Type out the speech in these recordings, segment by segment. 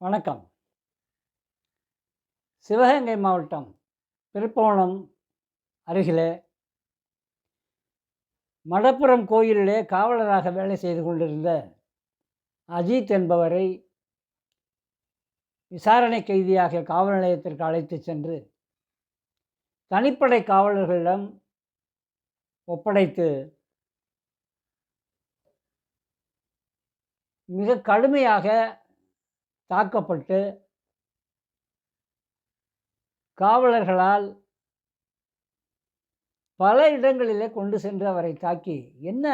வணக்கம். சிவகங்கை மாவட்டம் திருப்போணம் அருகிலே மடப்புரம் கோயிலிலே காவலராக வேலை செய்து கொண்டிருந்த அஜித் என்பவரை விசாரணை கைதியாக காவல் நிலையத்திற்கு அழைத்து சென்று தனிப்படை காவலர்களிடம் ஒப்படைத்து மிக கடுமையாக தாக்கப்பட்டு காவலர்களால் பல இடங்களிலே கொண்டு சென்று அவரை தாக்கி என்ன?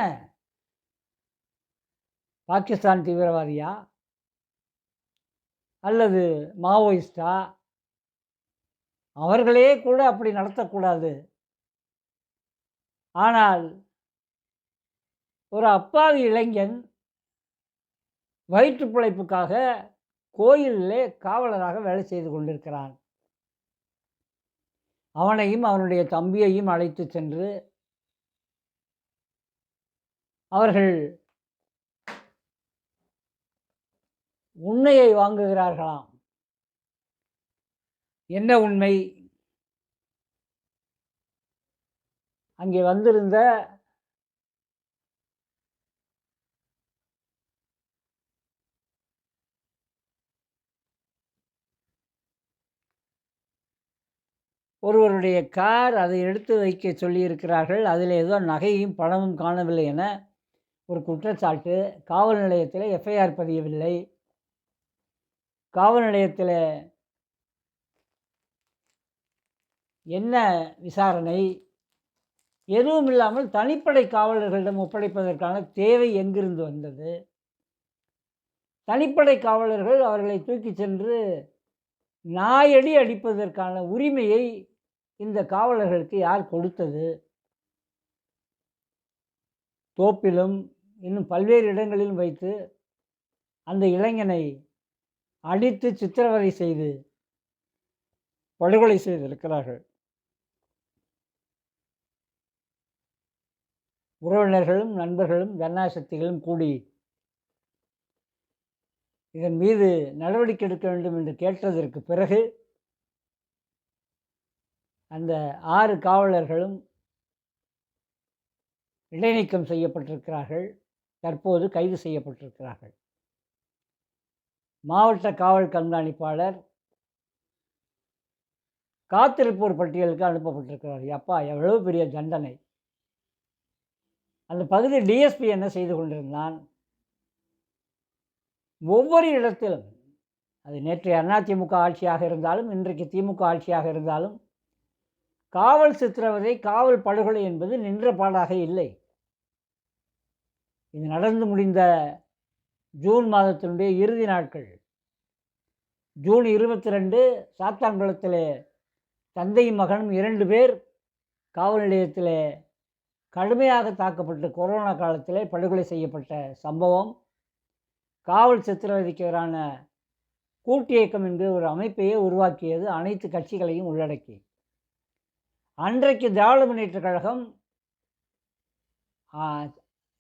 பாகிஸ்தான் தீவிரவாதியா? அல்லது மாவோயிஸ்டா? அவர்களே கூட அப்படி நடத்தக்கூடாது. ஆனால் ஒரு அப்பாவி இளைஞன் வயிற்று பிழைப்புக்காக கோயிலிலே காவலராக வேலை செய்து கொண்டிருக்கிறான். அவனையும் அவனுடைய தம்பியையும் அழைத்து சென்று அவர்கள் உண்மையை வாங்குகிறார்களாம். என்ன உண்மை? அங்கே வந்திருந்த ஒருவருடைய கார் அதை எடுத்து வைக்க சொல்லியிருக்கிறார்கள். அதில் ஏதோ நகையும் பணமும் காணவில்லை என ஒரு குற்றச்சாட்டு. காவல் நிலையத்தில் எஃப்ஐஆர் பதியவில்லை. காவல் நிலையத்தில் என்ன விசாரணை? எதுவும் இல்லாமல் தனிப்படை காவலர்களிடம் ஒப்படைப்பதற்கான தேவை எங்கிருந்து வந்தது? தனிப்படை காவலர்கள் அவர்களை தூக்கி சென்று நாயடி அடிப்பதற்கான உரிமையை இந்த காவலர்களுக்கு யார் கொடுத்தது? தோப்பிலும் இன்னும் பல்வேறு இடங்களிலும் வைத்து அந்த இளைஞனை அடித்து சித்திரவதை செய்து படுகொலை செய்திருக்கிறார்கள். உறவினர்களும் நண்பர்களும் சக்திகளும் கூடி இதன் மீது நடவடிக்கை எடுக்க வேண்டும் என்று கேட்டதற்கு பிறகு அந்த ஆறு காவலர்களும் இடைநீக்கம் செய்யப்பட்டிருக்கிறார்கள். தற்போது கைது செய்யப்பட்டிருக்கிறார்கள். மாவட்ட காவல் கண்காணிப்பாளர் காத்திருப்போர் பட்டியலுக்கு அனுப்பப்பட்டிருக்கிறார். அப்பா எவ்வளவு பெரிய தண்டனை. அந்த பகுதி டிஎஸ்பி என்ன செய்து கொண்டிருந்தான்? ஒவ்வொரு இடத்திலும் அது நேற்று அதிமுக ஆட்சியாக இருந்தாலும் இன்றைக்கு திமுக ஆட்சியாக இருந்தாலும் காவல் சித்திரவதை காவல் படுகொலை என்பது நின்ற பாடாக இல்லை. இது நடந்து முடிந்த ஜூன் மாதத்தினுடைய இறுதி நாட்கள். ஜூன் இருபத்தி ரெண்டு சாத்தான்குளத்தில் தந்தையும் மகனும் இரண்டு பேர் காவல் நிலையத்தில் கடுமையாக தாக்கப்பட்டு கொரோனா காலத்தில் படுகொலை செய்யப்பட்ட சம்பவம். காவல் சித்திரவதைக்கு எதிரான கூட்டு இயக்கம் என்று ஒரு அமைப்பையே உருவாக்கியது அனைத்து கட்சிகளையும் உள்ளடக்கி அன்றைக்கு திராவிட முன்னேற்ற கழகம்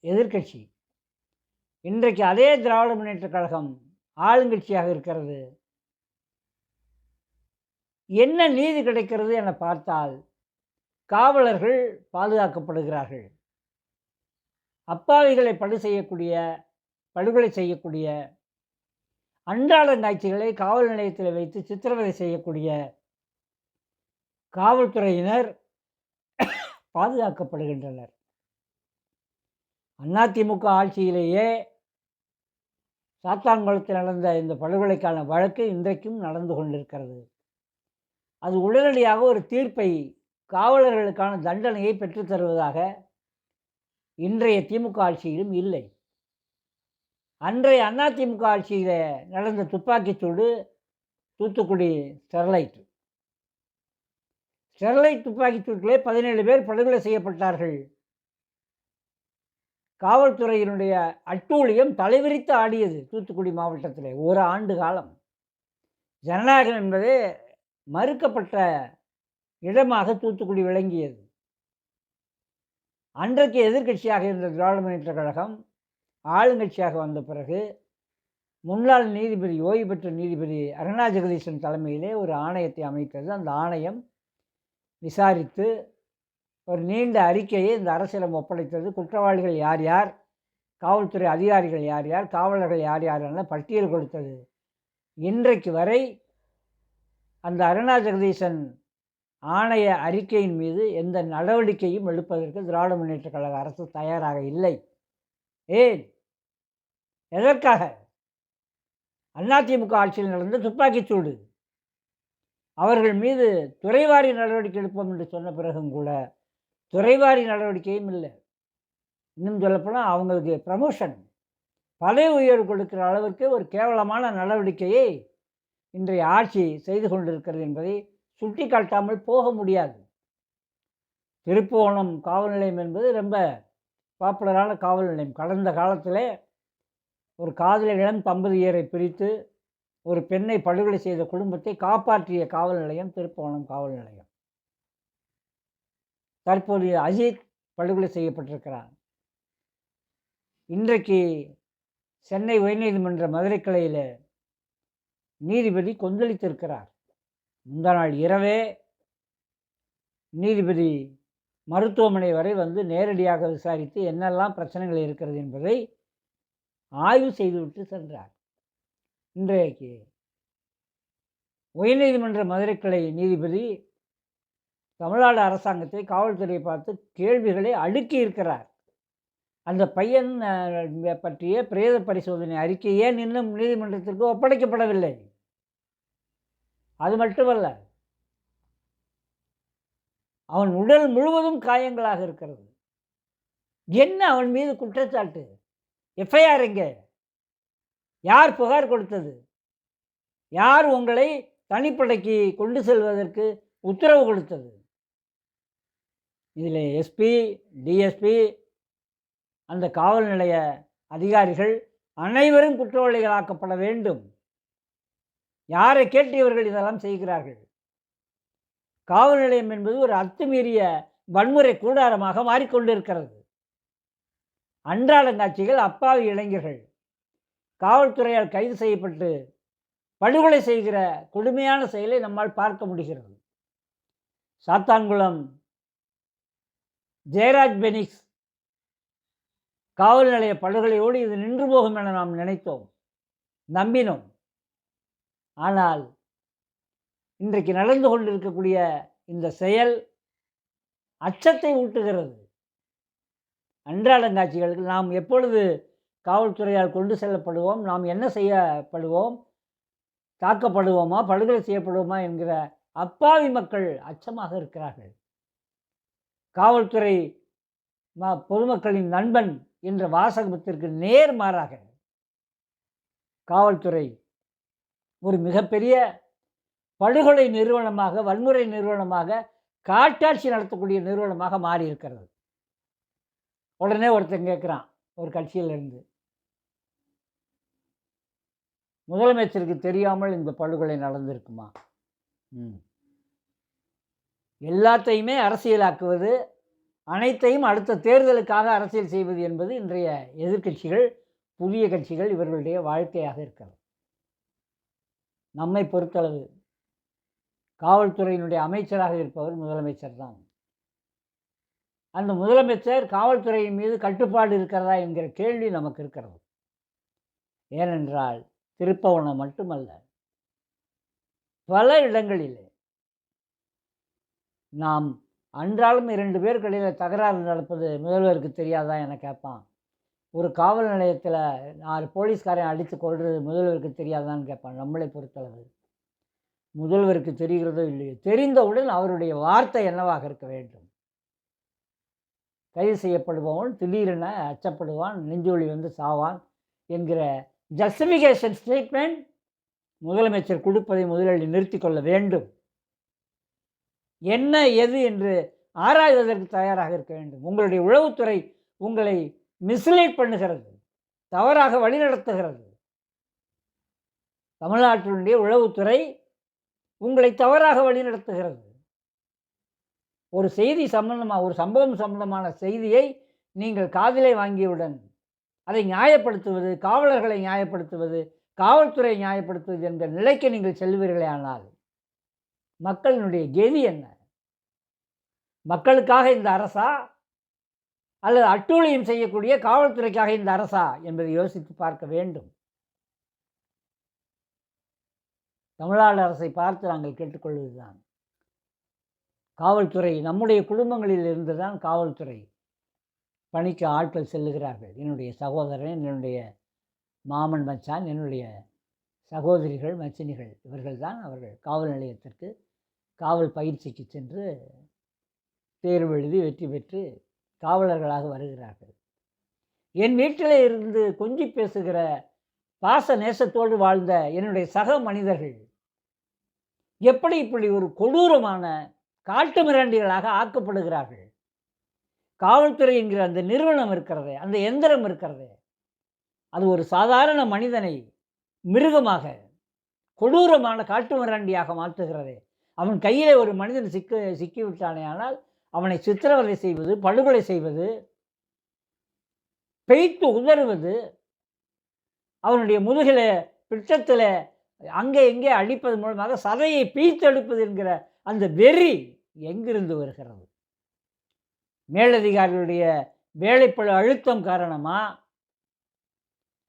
எதிர்கட்சி இன்றைக்கு அதே திராவிட முன்னேற்ற கழகம் ஆளுங்கட்சியாக இருக்கிறது. என்ன நீதி கிடைக்கிறது என பார்த்தால் காவலர்கள் பாதுகாக்கப்படுகிறார்கள். அப்பாவிகளை படு செய்யக்கூடிய படுகொலை செய்யக்கூடிய அன்றாட காட்சிகளை காவல் நிலையத்தில் வைத்து சித்திரவதை செய்யக்கூடிய காவல்துறையினர் பாதுகாக்கப்படுகின்றனர். அதிமுக ஆட்சியிலேயே சாத்தான்குளத்தில் நடந்த இந்த படுகொலைக்கான வழக்கு இன்றைக்கும் நடந்து கொண்டிருக்கிறது. அது உடனடியாக ஒரு தீர்ப்பை காவலர்களுக்கான தண்டனையை பெற்றுத்தருவதாக இன்றைய திமுக ஆட்சியிலும் இல்லை. அன்றைய அதிமுக ஆட்சியில் நடந்த துப்பாக்கிச்சூடு தூத்துக்குடி ஸ்டெர்லைட் ஸ்டெர்லைட் துப்பாக்கிச்சூட்டிலே பதினேழு பேர் படுகொலை செய்யப்பட்டார்கள். காவல்துறையினுடைய அட்டூழியம் தலைவிரித்து ஆடியது தூத்துக்குடி மாவட்டத்தில் ஒரு ஆண்டு காலம். ஜனநாயகம் என்பதே மறுக்கப்பட்ட இடமாக தூத்துக்குடி விளங்கியது. அன்றைக்கு எதிர்க்கட்சியாக இருந்த திராவிட முன்னேற்ற கழகம் ஆளுங்கட்சியாக வந்த பிறகு முன்னாள் நீதிபதி ஓய்வு பெற்ற நீதிபதி அருணா ஜெகதீசன் தலைமையிலே ஒரு ஆணையத்தை அமைத்தது. அந்த ஆணையம் விசாரித்து ஒரு நீண்ட அறிக்கையை இந்த அரசிடம் ஒப்படைத்தது. குற்றவாளிகள் யார் யார்? காவல்துறை அதிகாரிகள் யார் யார்? காவலர்கள் யார் யார் என பட்டியல் கொடுத்தது. இன்றைக்கு வரை அந்த அருணா ஜெகதீசன் ஆணைய அறிக்கையின் மீது எந்த நடவடிக்கையும் எடுப்பதற்கு திராவிட முன்னேற்ற கழக அரசு தயாராக இல்லை. ஏன்? எதற்காக? அதிமுக ஆட்சியில் நடந்த துப்பாக்கிச்சூடு அவர்கள் மீது துறைவாரி நடவடிக்கை எடுப்போம் என்று சொன்ன பிறகும் கூட துறைவாரி நடவடிக்கையும் இல்லை. இன்னும் சொல்லப்போனால் அவங்களுக்கு ப்ரமோஷன் பதவி உயர்வு கொடுக்கிற அளவுக்கு ஒரு கேவலமான நடவடிக்கையை இன்றைய ஆட்சி செய்து கொண்டிருக்கிறது என்பதை சுட்டி காட்டாமல் போக முடியாது. திருப்புவனம் காவல் நிலையம் என்பது ரொம்ப பாப்புலரான காவல் நிலையம். கடந்த காலத்தில் ஒரு காதலியிடம் தம்பதியரை பிரித்து ஒரு பெண்ணை படுகொலை செய்த குடும்பத்தை காப்பாற்றிய காவல் நிலையம் திருப்புவனம் காவல் நிலையம். தற்போது அஜித் படுகொலை செய்யப்பட்டிருக்கிறார். இன்றைக்கு சென்னை உயர்நீதிமன்ற மதுரை கிளையில் நீதிபதி கொந்தளித்திருக்கிறார். முந்தா நாள் இரவே நீதிபதி மருத்துவமனை வரை வந்து நேரடியாக விசாரித்து என்னெல்லாம் பிரச்சனைகள் இருக்கிறது என்பதை ஆய்வு செய்துவிட்டு சென்றார். இன்றைக்கு உயர்நீதிமன்ற மதுரை கிளை நீதிபதி தமிழ்நாடு அரசாங்கத்தை காவல்துறையை பார்த்து கேள்விகளை அடுக்கி இருக்கிறார். அந்த பையன் பற்றிய பிரேத பரிசோதனை அறிக்கை ஏன் இன்னும் நீதிமன்றத்திற்கு ஒப்படைக்கப்படவில்லை. அது மட்டுமல்ல அவன் உடல் முழுவதும் காயங்களாக இருக்கிறது. என்ன அவன் மீது குற்றச்சாட்டு? எஃப்ஐஆர் எங்கே? யார் புகார் கொடுத்தது? யார் உங்களை தனிப்படைக்கு கொண்டு செல்வதற்கு உத்தரவு கொடுத்தது? இதில் எஸ்பி டிஎஸ்பி அந்த காவல் நிலைய அதிகாரிகள் அனைவரும் குற்றவாளிகளாக்கப்பட வேண்டும். யாரை கேட்டு இவர்கள் இதெல்லாம் செய்கிறார்கள்? காவல் நிலையம் என்பது ஒரு அத்துமீறிய வன்முறை கூடாரமாக மாறிக்கொண்டிருக்கிறது. அன்றாடங்காட்சிகள் அப்பாவி இளைஞர்கள். காவல்துறையால் கைது செய்யப்பட்டு படுகொலை செய்கிற கொடுமையான செயலை நம்மால் பார்க்க முடிகிறது. சாத்தான்குளம் ஜெயராஜ் பெனிக்ஸ் காவல் நிலைய படுகொலையோடு இது நின்று போகும் என நாம் நினைத்தோம் நம்பினோம். ஆனால் இன்றைக்கு நடந்து கொண்டிருக்கக்கூடிய இந்த செயல் அச்சத்தை ஊட்டுகிறது. அன்றாடங்காட்சிகளுக்கு நாம் எப்பொழுது காவல்துறையால் கொண்டு செல்லப்படுவோம். நாம் என்ன செய்யப்படுவோம்? தாக்கப்படுவோமா? படுகொலை செய்யப்படுவோமா? என்கிற அப்பாவி மக்கள் அச்சமாக இருக்கிறார்கள். காவல்துறை ம- பொதுமக்களின் நண்பன் என்ற வாசகத்திற்கு நேர்மாறாக காவல்துறை ஒரு மிகப்பெரிய படுகொலை நிறுவனமாக வன்முறை நிறுவனமாக காட்டாட்சி நடத்தக்கூடிய நிறுவனமாக மாறி இருக்கிறது உடனே ஒருத்தன் கேட்குறான் ஒரு கட்சியிலிருந்து. முதலமைச்சருக்கு தெரியாமல் இந்த படுகொலை நடந்திருக்குமா? ம். எல்லாத்தையுமே அரசியலாக்குவது அனைத்தையும் அடுத்த தேர்தலுக்காக அரசியல் செய்வது என்பது இன்றைய எதிர்க்கட்சிகள் புதிய கட்சிகள் இவர்களுடைய வாழ்க்கையாக இருக்கிறது. நம்மை பொறுத்தளவு காவல்துறையினுடைய அமைச்சராக இருப்பவர் முதலமைச்சர் தான். அந்த முதலமைச்சர் காவல்துறையின் மீது கட்டுப்பாடு இருக்கிறதா என்கிற கேள்வி நமக்கு இருக்கிறது. ஏனென்றால் திருப்பவனம் மட்டுமல்ல பல இடங்களிலே நாம் அன்றாலும் இரண்டு பேர்களில் தகராறு நடப்பது முதல்வருக்கு தெரியாதா என கேட்பான். ஒரு காவல் நிலையத்தில் நாலு போலீஸ்காரன் அடித்து கொள்வது முதல்வருக்கு தெரியாதான்னு கேட்பான் நம்மளை பொறுத்தளவு முதல்வருக்கு தெரிகிறதோ இல்லையோ தெரிந்தவுடன் அவருடைய வார்த்தை என்னவாக இருக்க வேண்டும்? கைது செய்யப்படுபவன் திடீரென அச்சப்படுவான் நெஞ்சொலி வந்து சாவான் என்கிற ஜஸ்டிஃபிகேஷன் ஸ்டேட்மெண்ட் முதலமைச்சர் கொடுப்பதை முதலில் நிறுத்தி கொள்ள வேண்டும். என்ன எது என்று ஆராய்வதற்கு தயாராக இருக்க வேண்டும். உங்களுடைய உளவுத்துறை உங்களை மிஸ்லீட் பண்ணுகிறது தவறாக வழிநடத்துகிறது. தமிழ்நாட்டினுடைய உளவுத்துறை உங்களை தவறாக வழிநடத்துகிறது. ஒரு செய்தி சம்பந்தமாக ஒரு சம்பவம் சம்பந்தமான செய்தியை நீங்கள் காதிலே வாங்கியவுடன் அதை நியாயப்படுத்துவது காவலர்களை நியாயப்படுத்துவது காவல்துறை நியாயப்படுத்துவது என்ற நிலைக்கு நீங்கள் செல்வீர்களே ஆனால் மக்களினுடைய கெதி என்ன? மக்களுக்காக இந்த அரசா? அல்லது அட்டூழியம் செய்யக்கூடிய காவல்துறைக்காக இந்த அரசா? என்பதை யோசித்து பார்க்க வேண்டும். தமிழ்நாடு அரசை பார்த்து நாங்கள் கேட்டுக்கொள்வதுதான். காவல்துறை நம்முடைய குடும்பங்களில் இருந்து தான் காவல்துறை. பணிக்கு ஆட்கள் செல்லுகிறார்கள். என்னுடைய சகோதரன் என்னுடைய மாமன் மச்சான் என்னுடைய சகோதரிகள் மச்சினிகள் இவர்கள் தான் அவர்கள் காவல் நிலையத்திற்கு காவல் பயிற்சிக்கு சென்று தேர்வு எழுதி வெற்றி பெற்று காவலர்களாக வருகிறார்கள். என் வீட்டில் இருந்து கொஞ்சி பேசுகிற பாச நேசத்தோடு வாழ்ந்த என்னுடைய சக மனிதர்கள் எப்படி இப்படி ஒரு கொடூரமான காட்டு மிராண்டிகளாக ஆக்கப்படுகிறார்கள்? காவல்துறை என்கிற அந்த நிறுவனம் இருக்கிறது அந்த எந்திரம் இருக்கிறது அது ஒரு சாதாரண மனிதனை மிருகமாக கொடூரமான காட்டு மிராண்டியாக மாற்றுகிறது. அவன் கையில் ஒரு மனிதன் சிக்க சிக்கிவிட்டானே ஆனால் அவனை சித்திரவதை செய்வது படுகொலை செய்வது பெய்த்து உதறுவது அவனுடைய முதுகில் பிட்டத்தில் அங்கே எங்கே அடிப்பது மூலமாக சதையை பீத்தெடுப்பது என்கிற அந்த வெறி எங்கிருந்து வருகிறது? மேலதிகாரிகளுடைய வேலைப்பழு அழுத்தம் காரணமா?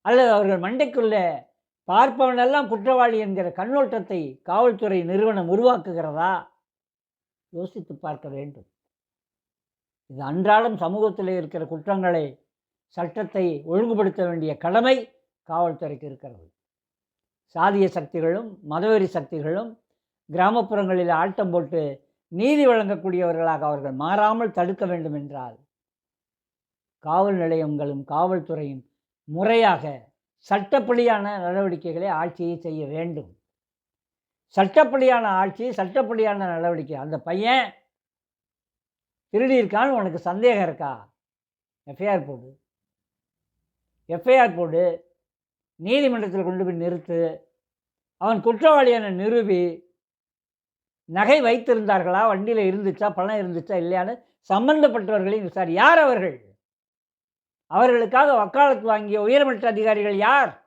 அல்லது அவர்கள் மண்டைக்குள்ளே பார்ப்பவனெல்லாம் குற்றவாளி என்கிற கண்ணோட்டத்தை காவல்துறை நிறுவனம் உருவாக்குகிறதா? யோசித்து பார்க்க வேண்டும். இது அன்றாடம் சமூகத்தில் இருக்கிற குற்றங்களை சட்டத்தை ஒழுங்குபடுத்த வேண்டிய கடமை காவல்துறைக்கு இருக்கிறது. சாதிய சக்திகளும் மதவெறி சக்திகளும் கிராமப்புறங்களில் ஆட்டம் போட்டு நீதி வழங்கக்கூடியவர்களாக அவர்கள் மாறாமல் தடுக்க வேண்டும் என்றால் காவல் நிலையங்களும் காவல்துறையும் முறையாக சட்டப்படியான நடவடிக்கைகளை ஆட்சியை செய்ய வேண்டும். சட்டப்படியான ஆட்சி சட்டப்படியான நடவடிக்கை. அந்த பையன் திருடியிருக்கான்னு உனக்கு சந்தேகம் இருக்கா? எஃப்ஐஆர் போடு. எஃப்ஐஆர் போடு. நீதிமன்றத்தில் கொண்டு போய் நிறுத்து. அவன் குற்றவாளியான நிரூபி நகை வைத்திருந்தார்களா? வண்டியில் இருந்துச்சா? பணம் இருந்துச்சா? இல்லையான்னு சம்பந்தப்பட்டவர்களையும் விசாரி. யார் அவர்கள்? அவர்களுக்காக வக்காலத்து வாங்கிய உயர்மட்ட அதிகாரிகள் யார்?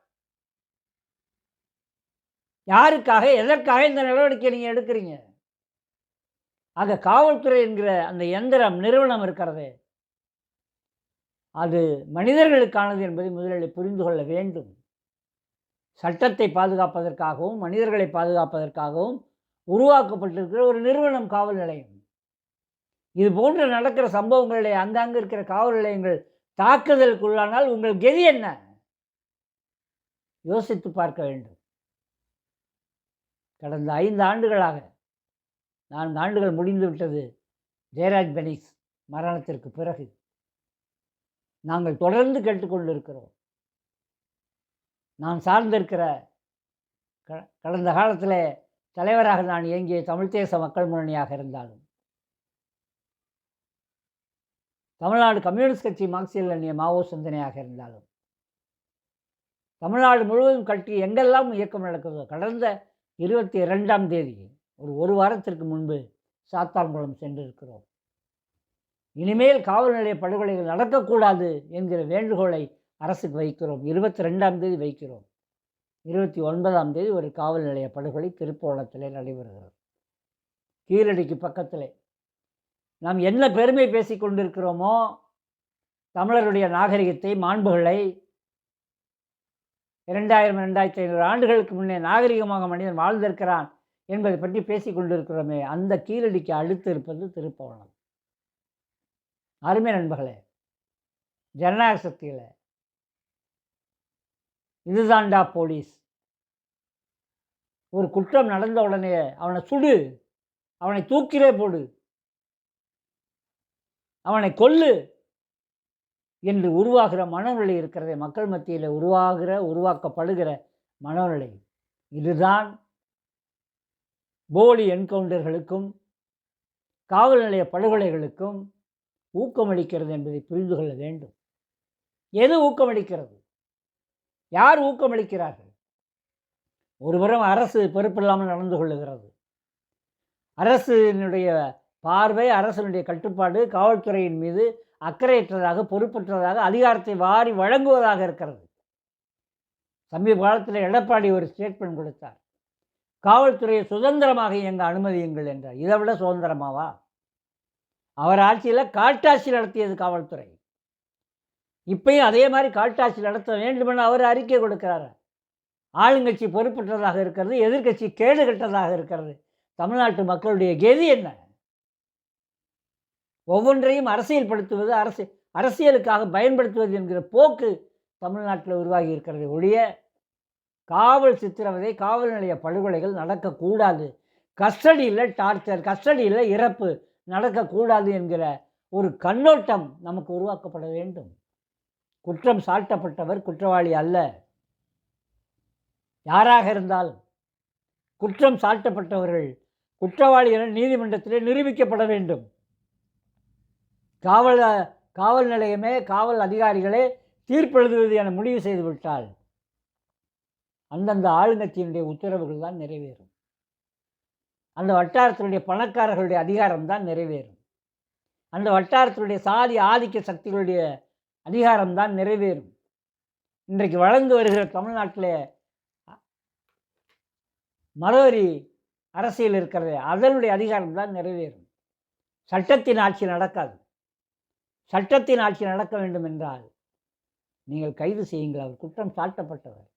யாருக்காக? எதற்காக இந்த நடவடிக்கை நீங்கள் எடுக்கிறீங்க? ஆக காவல்துறை என்கிற அந்த எந்திரம் நிறுவனம் இருக்கிறது. அது மனிதர்களுக்கானது என்பதை முதலில் புரிந்து கொள்ள வேண்டும். சட்டத்தை பாதுகாப்பதற்காகவும் மனிதர்களை பாதுகாப்பதற்காகவும் உருவாக்கப்பட்டிருக்கிற ஒரு நிறுவனம் காவல் நிலையம். இது போன்று நடக்கிற சம்பவங்களை அங்கங்கே இருக்கிற காவல் நிலையங்கள் தாக்குதலுக்குள்ளானால் உங்கள் கெதி என்ன? யோசித்து பார்க்க வேண்டும். கடந்த ஐந்து ஆண்டுகளாக நான்கு ஆண்டுகள் முடிந்து விட்டது ஜெயராஜ் பெனிஸ் மரணத்திற்கு பிறகு. நாங்கள் தொடர்ந்து கேட்டுக்கொண்டிருக்கிறோம் நான் சார்ந்திருக்கிற க கடந்த காலத்தில் தலைவராக நான் இயங்கிய தமிழ் தேச மக்கள் முன்னணியாக இருந்தாலும் தமிழ்நாடு கம்யூனிஸ்ட் கட்சி மார்க்சியல் அணிய மாவோ சிந்தனையாக இருந்தாலும் தமிழ்நாடு முழுவதும் கட்டி எங்கெல்லாம் இயக்கம் நடக்குதோ கடந்த இருபத்தி இரண்டாம் தேதி ஒரு ஒரு வாரத்திற்கு முன்பு சாத்தான்குளம் சென்றிருக்கிறோம். இனிமேல் காவல் நிலைய படுகொலைகள் நடக்கக்கூடாது என்கிற வேண்டுகோளை அரசுக்கு வைக்கிறோம். இருபத்தி ரெண்டாம் தேதி வைக்கிறோம். இருபத்தி ஒன்பதாம் தேதி ஒரு காவல் நிலைய படுகொலை திருப்போணத்தில் நடைபெறுகிறது. கீழடிக்கு பக்கத்தில். நாம் என்ன பெருமை பேசி கொண்டிருக்கிறோமோ தமிழருடைய நாகரிகத்தை மாண்புகளை இரண்டாயிரம் ரெண்டாயிரத்தி ஐநூறு ஆண்டுகளுக்கு முன்னே நாகரிகமாக மனிதன் வாழ்ந்திருக்கிறான் என்பதை பற்றி பேசி கொண்டிருக்கிறோமே அந்த கீழடிக்கு அடுத்து இருப்பது திருப்பவனம் அருமை நண்பர்களே ஜனநாயக சக்தியில் இதுதான்டா போலீஸ். ஒரு குற்றம் நடந்த உடனே அவனை சுடு. அவனை தூக்கிலே போடு. அவனை கொல்லு என்று உருவாகிற மனநிலை இருக்கிறதே மக்கள் மத்தியில் உருவாகிற உருவாக்கப்படுகிற மனநிலை. இதுதான் போலி என்கவுண்டர்களுக்கும் காவல் நிலைய படுகொலைகளுக்கும் ஊக்கமளிக்கிறது என்பதை புரிந்து கொள்ள வேண்டும். எது ஊக்கமளிக்கிறது? யார் ஊக்கமளிக்கிறார்கள்? ஒருபுறம் அரசு பொறுப்பில்லாமல் நடந்து கொள்ளுகிறது. அரசினுடைய பார்வை அரசனுடைய கட்டுப்பாடு காவல்துறையின் மீது அக்கறையற்றதாக பொறுப்பற்றதாக அதிகாரத்தை வாரி வழங்குவதாக இருக்கிறது. சமீப காலத்தில் எடப்பாடி ஒரு ஸ்டேட்மெண்ட் கொடுத்தார். காவல்துறையை சுதந்திரமாக இயங்க அனுமதியுங்கள் என்றார். இதை விட சுதந்திரமாவா? அவர் ஆட்சியில் காட்டாட்சி நடத்தியது காவல்துறை. இப்பயும் அதே மாதிரி காட்டாட்சி நடத்த வேண்டுமென அவர் அறிக்கை கொடுக்கிறார். ஆளுங்கட்சி பொறுப்பற்றதாக இருக்கிறது எதிர்க்கட்சி கேடு கட்டதாக இருக்கிறது. தமிழ்நாட்டு மக்களுடைய கெதி என்ன? ஒவ்வொன்றையும் அரசியல்படுத்துவது அரசு அரசியலுக்காக பயன்படுத்துவது என்கிற போக்கு தமிழ்நாட்டில் உருவாகி இருக்கிறது ஒழிய காவல் சித்திரவதை காவல் நிலைய படுகொலைகள் நடக்கக்கூடாது. கஸ்டடியில் டார்ச்சர் கஸ்டடியில் இறப்பு நடக்கக்கூடாது என்கிற ஒரு கண்ணோட்டம் நமக்கு உருவாக்கப்பட வேண்டும். குற்றம் சாட்டப்பட்டவர் குற்றவாளி அல்ல. யாராக இருந்தாலும் குற்றம் சாட்டப்பட்டவர்கள் குற்றவாளிகள் நீதிமன்றத்திலே நிரூபிக்கப்பட வேண்டும். காவல் காவல் நிலையமே காவல் அதிகாரிகளே தீர்ப்பெழுதுவது என முடிவு செய்துவிட்டால் அந்தந்த ஆளுங்கட்சியினுடைய உத்தரவுகள் தான் நிறைவேறும். அந்த வட்டாரத்தினுடைய பணக்காரர்களுடைய அதிகாரம் தான் நிறைவேறும். அந்த வட்டாரத்தினுடைய சாதி ஆதிக்க சக்திகளுடைய அதிகாரம் தான் நிறைவேறும். இன்றைக்கு வளர்ந்து வருகிற தமிழ்நாட்டில் மரவரி அரசியல் இருக்கிறது அதனுடைய அதிகாரம் தான் நிறைவேறும். சட்டத்தின் ஆட்சி நடக்காது. சட்டத்தின் ஆட்சி நடக்க வேண்டும் என்றால் நீங்கள் கைது செய்யுங்கள். அவர் குற்றம் சாட்டப்பட்டவர்.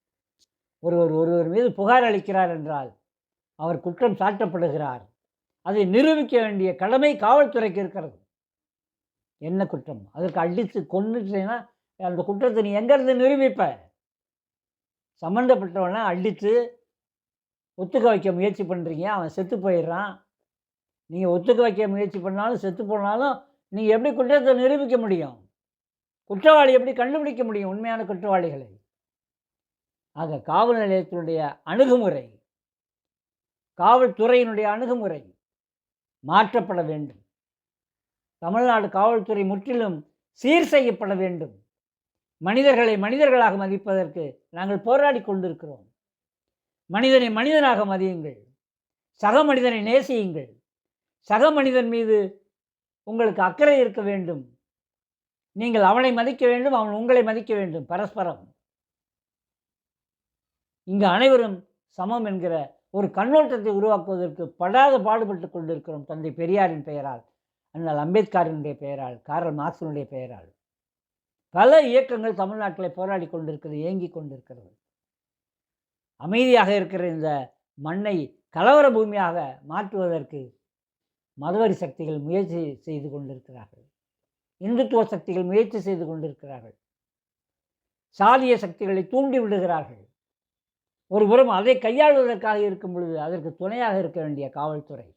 ஒருவர் ஒருவர் மீது புகார் அளிக்கிறார் என்றால் அவர் குற்றம் சாட்டப்படுகிறார். அதை நிரூபிக்க வேண்டிய கடமை காவல்துறைக்கு இருக்கிறது. என்ன குற்றம்? அதற்கு அடித்து கொண்டுட்டேன்னா அந்த குற்றத்தை நீ எங்கேருந்து நிரூபிப்ப? சம்மந்தப்பட்டவனை அடித்து ஒத்துக்க வைக்க முயற்சி பண்ணுறீங்க அவன் செத்து போயிடுறான். நீங்கள் ஒத்துக்க வைக்க முயற்சி பண்ணாலும் செத்து போனாலும் நீங்கள் எப்படி குற்றத்தை நிரூபிக்க முடியும்? குற்றவாளி எப்படி கண்டுபிடிக்க முடியும் உண்மையான குற்றவாளிகளை? ஆக காவல் நிலையத்தினுடைய அணுகுமுறை காவல்துறையினுடைய அணுகுமுறை மாற்றப்பட வேண்டும். தமிழ்நாடு காவல்துறை முற்றிலும் சீர் செய்யப்பட வேண்டும். மனிதர்களை மனிதர்களாக மதிப்பதற்கு நாங்கள் போராடி கொண்டிருக்கிறோம். மனிதனை மனிதனாக மதியுங்கள். சக மனிதனை நேசியுங்கள். சக மனிதன் மீது உங்களுக்கு அக்கறை இருக்க வேண்டும். நீங்கள் அவனை மதிக்க வேண்டும் அவன் உங்களை மதிக்க வேண்டும். பரஸ்பரம். இங்கு அனைவரும் சமம் என்கிற ஒரு கண்ணோட்டத்தை உருவாக்குவதற்கு படாத பாடுபட்டு கொண்டிருக்கிறோம் தந்தை பெரியாரின் பெயரால். அண்ணல் அம்பேத்கரினுடைய பெயரால் காரல் மார்க்சினுடைய பெயரால் பல இயக்கங்கள் தமிழ்நாட்டில் போராடி கொண்டிருக்கிறது இயங்கி கொண்டிருக்கிறது. அமைதியாக இருக்கிற இந்த மண்ணை கலவர பூமியாக மாற்றுவதற்கு மதவரி சக்திகள் முயற்சி செய்து கொண்டிருக்கிறார்கள். இந்துத்துவ சக்திகள் முயற்சி செய்து கொண்டிருக்கிறார்கள். சாதிய சக்திகளை தூண்டி விடுகிறார்கள். ஒருபுறம் அதை கையாளுவதற்காக இருக்கும் பொழுது அதற்கு துணையாக இருக்க வேண்டிய காவல்துறை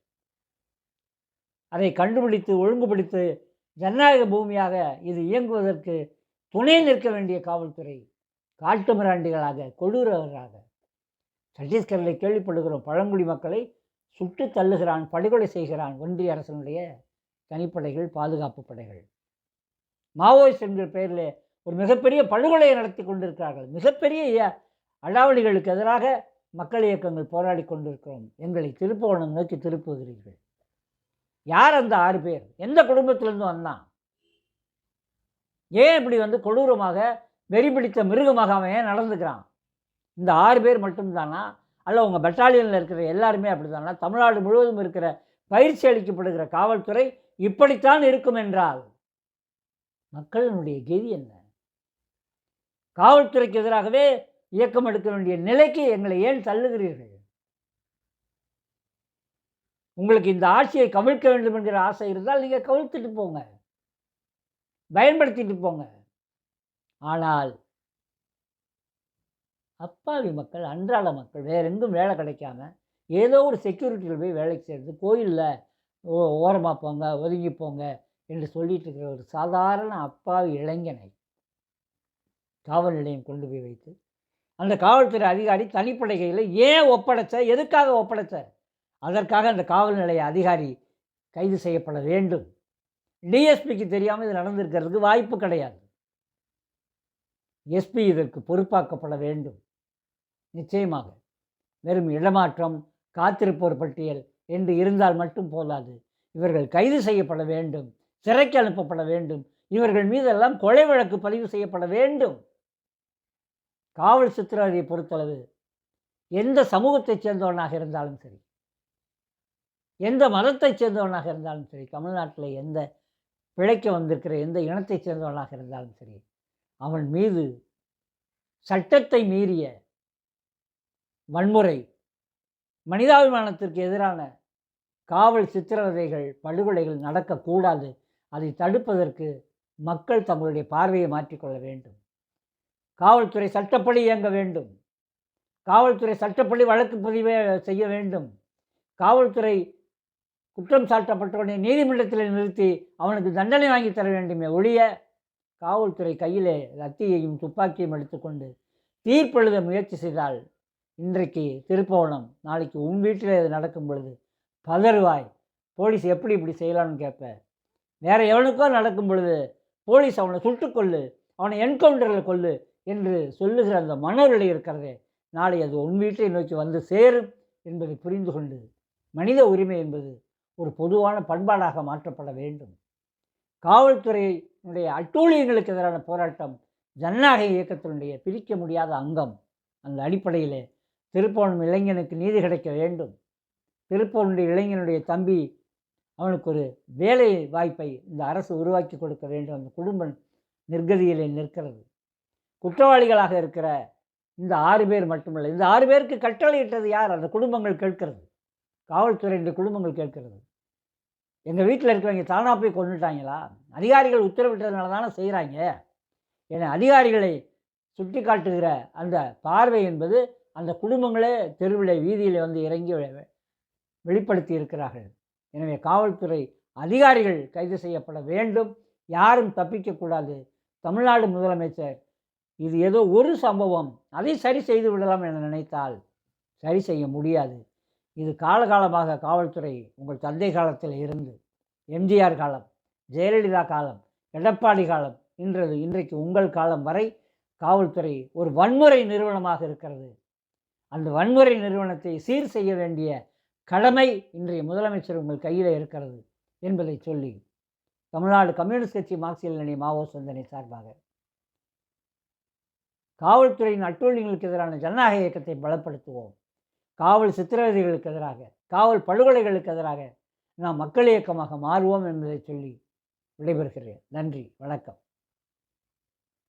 அதை கண்டுபிடித்து ஒழுங்குபடுத்து ஜனநாயக பூமியாக இது இயங்குவதற்கு துணை நிற்க வேண்டிய காவல்துறை காட்டு மிராண்டிகளாக கொடூரவராக சத்தீஸ்கரில் கேள்விப்படுகிறோம் பழங்குடி மக்களை சுட்டு தள்ளுகிறான் படுகொலை செய்கிறான் ஒன்றிய அரசனுடைய தனிப்படைகள் பாதுகாப்பு படைகள். மாவோயிஸ்ட் என்கிற பெயரில் ஒரு மிகப்பெரிய படுகொலையை நடத்தி கொண்டிருக்கிறார்கள். மிகப்பெரிய அடாவடிகளுக்கு எதிராக மக்கள் இயக்கங்கள் போராடி கொண்டிருக்கிறோம். எங்களை திருப்பவனம் நோக்கி திருப்புகிறீர்கள். யார் அந்த ஆறு பேர்? எந்த குடும்பத்திலேருந்து வந்தான்? ஏன் இப்படி வந்து கொடூரமாக வெறி பிடித்த மிருகமாக அவன் ஏன் நடந்துக்கிறான்? இந்த ஆறு பேர் மட்டும்தானா? அல்ல உங்கள் பெட்டாலியனில் இருக்கிற எல்லாருமே அப்படி தானா தமிழ்நாடு முழுவதும் இருக்கிற பயிற்சி அளிக்கப்படுகிற காவல்துறை இப்படித்தான் இருக்கும் என்றால் மக்களினுடைய கெதி என்ன? காவல்துறைக்கு எதிராகவே இயக்கம் எடுக்க வேண்டிய நிலைக்கு எங்களை ஏன் தள்ளுகிறீர்கள்? உங்களுக்கு இந்த ஆட்சியை கவிழ்க்க வேண்டும் என்கிற ஆசை இருந்தால் நீங்கள் கவிழ்த்துட்டு போங்க. பயன்படுத்திட்டு போங்க. ஆனால் அப்பாவி மக்கள் அன்றாட மக்கள் வேற எங்கும் வேலை கிடைக்காம ஏதோ ஒரு செக்யூரிட்டியில் போய் வேலைக்கு சேர்ந்து கோயிலில் ஓ ஓரமாக போங்க ஒதுங்கி போங்க என்று சொல்லிட்டு இருக்கிற ஒரு சாதாரண அப்பாவி இளைஞனை காவல் நிலையம் கொண்டு போய் வைத்து அந்த காவல்துறை அதிகாரி தனிப்படைகையில் ஏன் ஒப்படைச்ச எதுக்காக ஒப்படைச்ச அதற்காக அந்த காவல் நிலைய அதிகாரி கைது செய்யப்பட வேண்டும். டிஎஸ்பிக்கு தெரியாமல் இது நடந்திருக்கிறதுக்கு வாய்ப்பு கிடையாது. எஸ்பி இதற்கு பொறுப்பாக்கப்பட வேண்டும். நிச்சயமாக. வெறும் இடமாற்றம் காத்திருப்போர் பட்டியல் என்று இருந்தால் மட்டும் போதாது. இவர்கள் கைது செய்யப்பட வேண்டும். சிறைக்கு அனுப்பப்பட வேண்டும். இவர்கள் மீதெல்லாம் கொலை வழக்கு பதிவு செய்யப்பட வேண்டும். காவல் சித்திரவதையை பொறுத்தளவு எந்த சமூகத்தைச் சேர்ந்தவனாக இருந்தாலும் சரி எந்த மதத்தைச் சேர்ந்தவனாக இருந்தாலும் சரி தமிழ்நாட்டில் எந்த பிழைக்க வந்திருக்கிற எந்த இனத்தை சேர்ந்தவனாக இருந்தாலும் சரி அவன் மீது சட்டத்தை மீறிய வன்முறை மனிதாபிமானத்திற்கு எதிரான காவல் சித்திரவதைகள் படுகொலைகள் நடக்கக்கூடாது அதை தடுப்பதற்கு மக்கள் தங்களுடைய பார்வையை மாற்றிக்கொள்ள வேண்டும். காவல்துறை சட்டப்படி இயங்க வேண்டும். காவல்துறை சட்டப்படி வழக்கு பதிவு செய்ய வேண்டும். காவல்துறை குற்றம் சாட்டப்பட்டவனை நீதிமன்றத்தில் நிறுத்தி அவனுக்கு தண்டனை வாங்கி தர வேண்டுமே ஒழிய காவல்துறை கையிலே லத்தியையும் துப்பாக்கியும் எடுத்துக்கொண்டு தீர்ப்பெழுத முயற்சி செய்தால் இன்றைக்கு திருப்பவனம் நாளைக்கு உன் வீட்டில் இது நடக்கும் பொழுது பதறுவாய். போலீஸ் எப்படி இப்படி செய்யலாம்னு கேட்ப. வேற எவனுக்கோ நடக்கும் பொழுது போலீஸ் அவனை சுட்டுக்கொள்ளு அவனை என்கவுண்டரில் கொள்ளு என்று சொல்லுகிற அந்த மனநிலை இருக்கிறதே நாளை அது உன் வீட்டை நோக்கி வந்து சேரும் என்பதை புரிந்து கொண்டு மனித உரிமை என்பது ஒரு பொதுவான பண்பாடாக மாற்றப்பட வேண்டும். காவல்துறையினுடைய அட்டூழியங்களுக்கு எதிரான போராட்டம் ஜனநாயக இயக்கத்தினுடைய பிரிக்க முடியாத அங்கம் அந்த அடிப்படையிலே திருப்பவனும் இளைஞனுக்கு நீதி கிடைக்க வேண்டும். திருப்பவனுடைய இளைஞனுடைய தம்பி அவனுக்கு ஒரு வேலை வாய்ப்பை இந்த அரசு உருவாக்கி கொடுக்க வேண்டும். அந்த குடும்பம் நிர்கதியிலே நிற்கிறது. குற்றவாளிகளாக இருக்கிற இந்த ஆறு பேர் மட்டுமல்ல இந்த ஆறு பேருக்கு கட்டளையிட்டது யார்? அந்த குடும்பங்கள் கேட்கிறது. காவல்துறை இந்த குடும்பங்கள் கேட்கிறது. எங்கள் வீட்டில் இருக்கிறவங்க தானாக போய் கொண்டுட்டாங்களா? அதிகாரிகள் உத்தரவிட்டதுனால தானே செய்கிறாங்க என அதிகாரிகளை சுட்டி காட்டுகிற அந்த பார்வை என்பது அந்த குடும்பங்களே தெருவில் வீதியில் வந்து இறங்கி வெளிப்படுத்தி இருக்கிறார்கள் எனவே காவல்துறை அதிகாரிகள் கைது செய்யப்பட வேண்டும். யாரும் தப்பிக்கக்கூடாது தமிழ்நாடு முதலமைச்சர் இது ஏதோ ஒரு சம்பவம். அதை சரி செய்து விடலாம் என நினைத்தால் சரி செய்ய முடியாது. இது காலகாலமாக காவல்துறை உங்கள் தந்தை காலத்தில் இருந்து எம்ஜிஆர் காலம் ஜெயலலிதா காலம் எடப்பாடி காலம் இன்றது இன்றைக்கு உங்கள் காலம் வரை காவல்துறை ஒரு வன்முறை நிறுவனமாக இருக்கிறது. அந்த வன்முறை நிறுவனத்தை சீர் செய்ய வேண்டிய கடமை இன்றைய முதலமைச்சர் உங்கள் கையில் இருக்கிறது என்பதை சொல்லி தமிழ்நாடு கம்யூனிஸ்ட் கட்சி மார்க்சியல் அணி மாவோ சிந்தனை சார்பாக. காவல்துறையின் அட்டூழியங்களுக்கு எதிரான ஜனநாயக இயக்கத்தை பலப்படுத்துவோம். காவல் சித்திரவதைகளுக்கு எதிராக காவல் படுகொலைகளுக்கு எதிராக நாம் மக்கள் இயக்கமாக மாறுவோம் என்பதை சொல்லி விடைபெறுகிறேன். நன்றி வணக்கம்.